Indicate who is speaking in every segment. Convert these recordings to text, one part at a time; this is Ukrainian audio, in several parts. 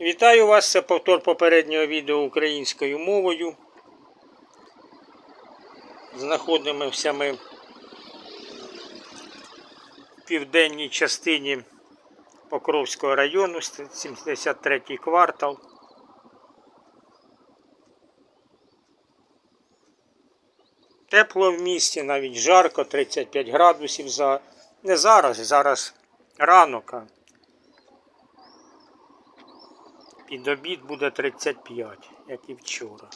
Speaker 1: Вітаю вас, це повтор попереднього відео українською мовою. Знаходимося ми в південній частині Покровського району, 73 квартал. Тепло в місті, навіть жарко, 35 градусів за. Не зараз, зараз ранок, під обід буде 35, як і вчора.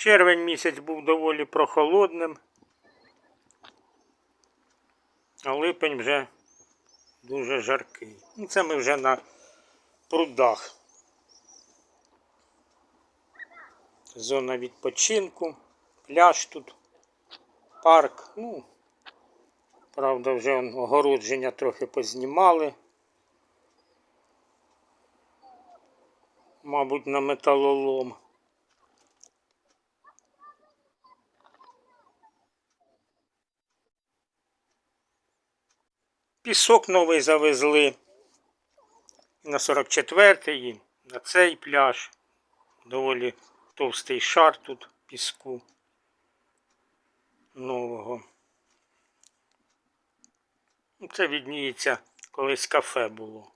Speaker 1: Червень місяць був доволі прохолодним, а липень вже дуже жаркий. Ну, це ми вже на прудах. Зона відпочинку, пляж тут, парк. Ну, правда, вже огородження трохи познімали. Мабуть, на металолом. Пісок новий завезли на 44-й, на цей пляж. Доволі товстий шар тут піску нового. Ну, Це відніється, колись кафе було.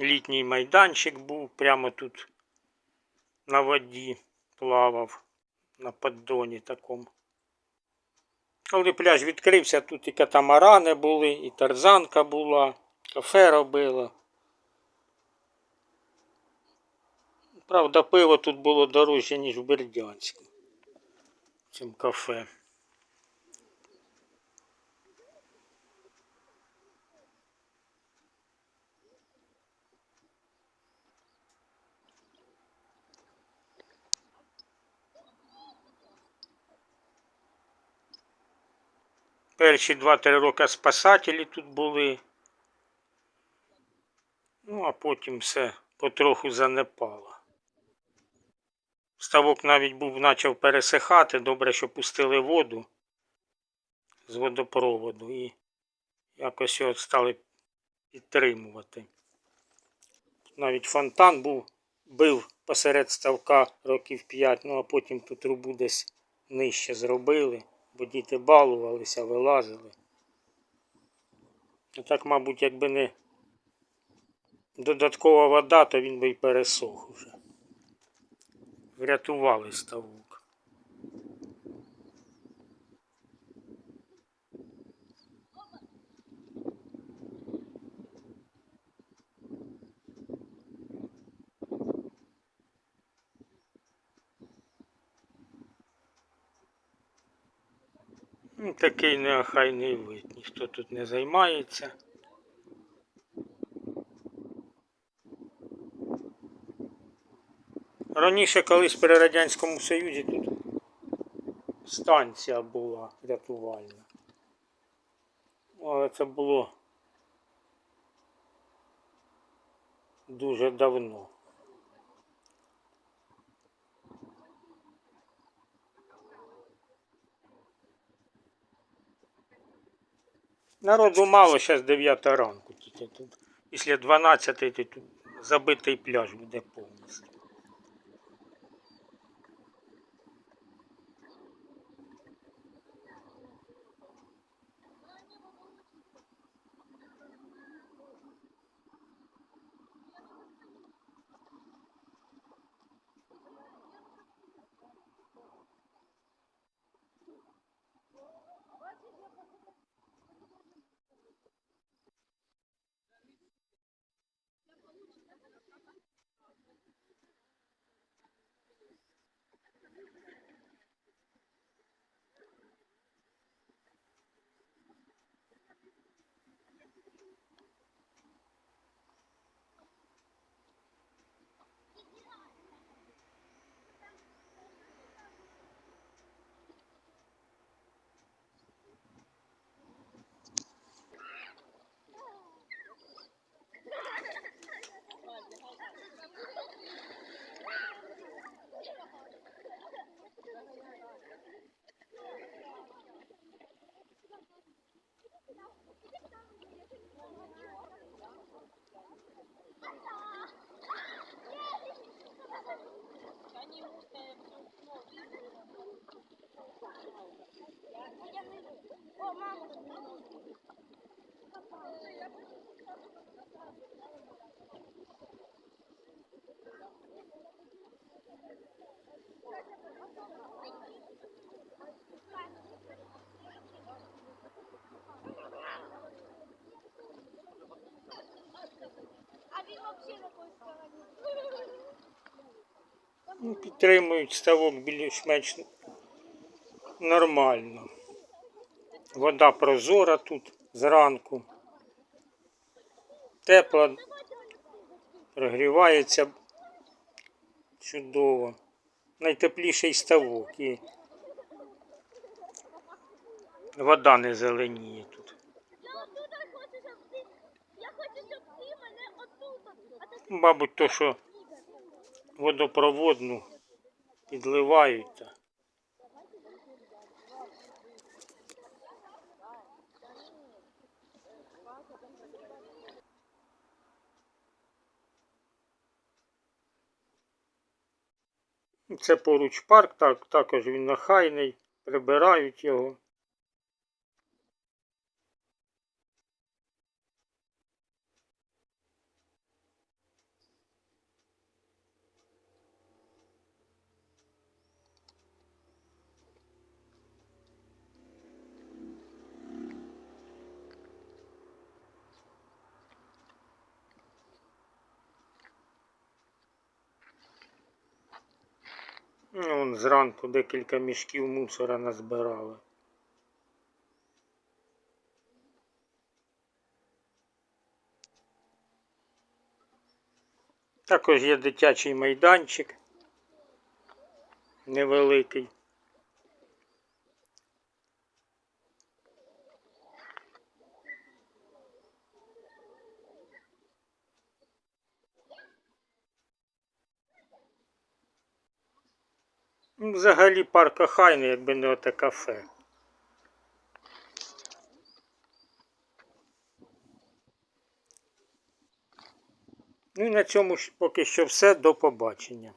Speaker 1: Літній майданчик був прямо тут на воді плавав на поддоні такому. Коли пляж відкрився, тут і катамарани були, і тарзанка була, кафе робила. Правда, пиво тут було дорожче, ніж в Бердянську. В кафе. Перші 2-3 роки спасателі тут були. Ну, а потім все потроху занепало. Ставок навіть був почав пересихати, добре, що пустили воду з водопроводу і якось його стали підтримувати. Навіть фонтан був, бив посеред ставка років 5, ну а потім ту трубу десь нижче зробили бо діти балувалися, вилазили. А так, мабуть, якби не додаткова вода, то він би й пересох уже. Врятували ставок. Ну, Такий неохайний вид, ніхто тут не займається. Раніше колись при Радянському Союзі тут станція була рятувальна. Але це було дуже давно. Народу мало, зараз 9 ранку. Тільки тут. Після 12 тут забитий пляж буде повністю. Підтримують ставок більш-менш нормально. Вода прозора тут зранку. Тепла, прогрівається чудово. Найтепліший ставок і вода не зеленіє тут. Мабуть, то, що водопроводну підливають. Це поруч парк, так, також він нахайний, прибирають його. Вон зранку декілька мішків мусора назбирали. Також є дитячий майданчик невеликий. Взагалі парк охайний, якби не оте кафе. Ну і на цьому ж поки що все. До побачення.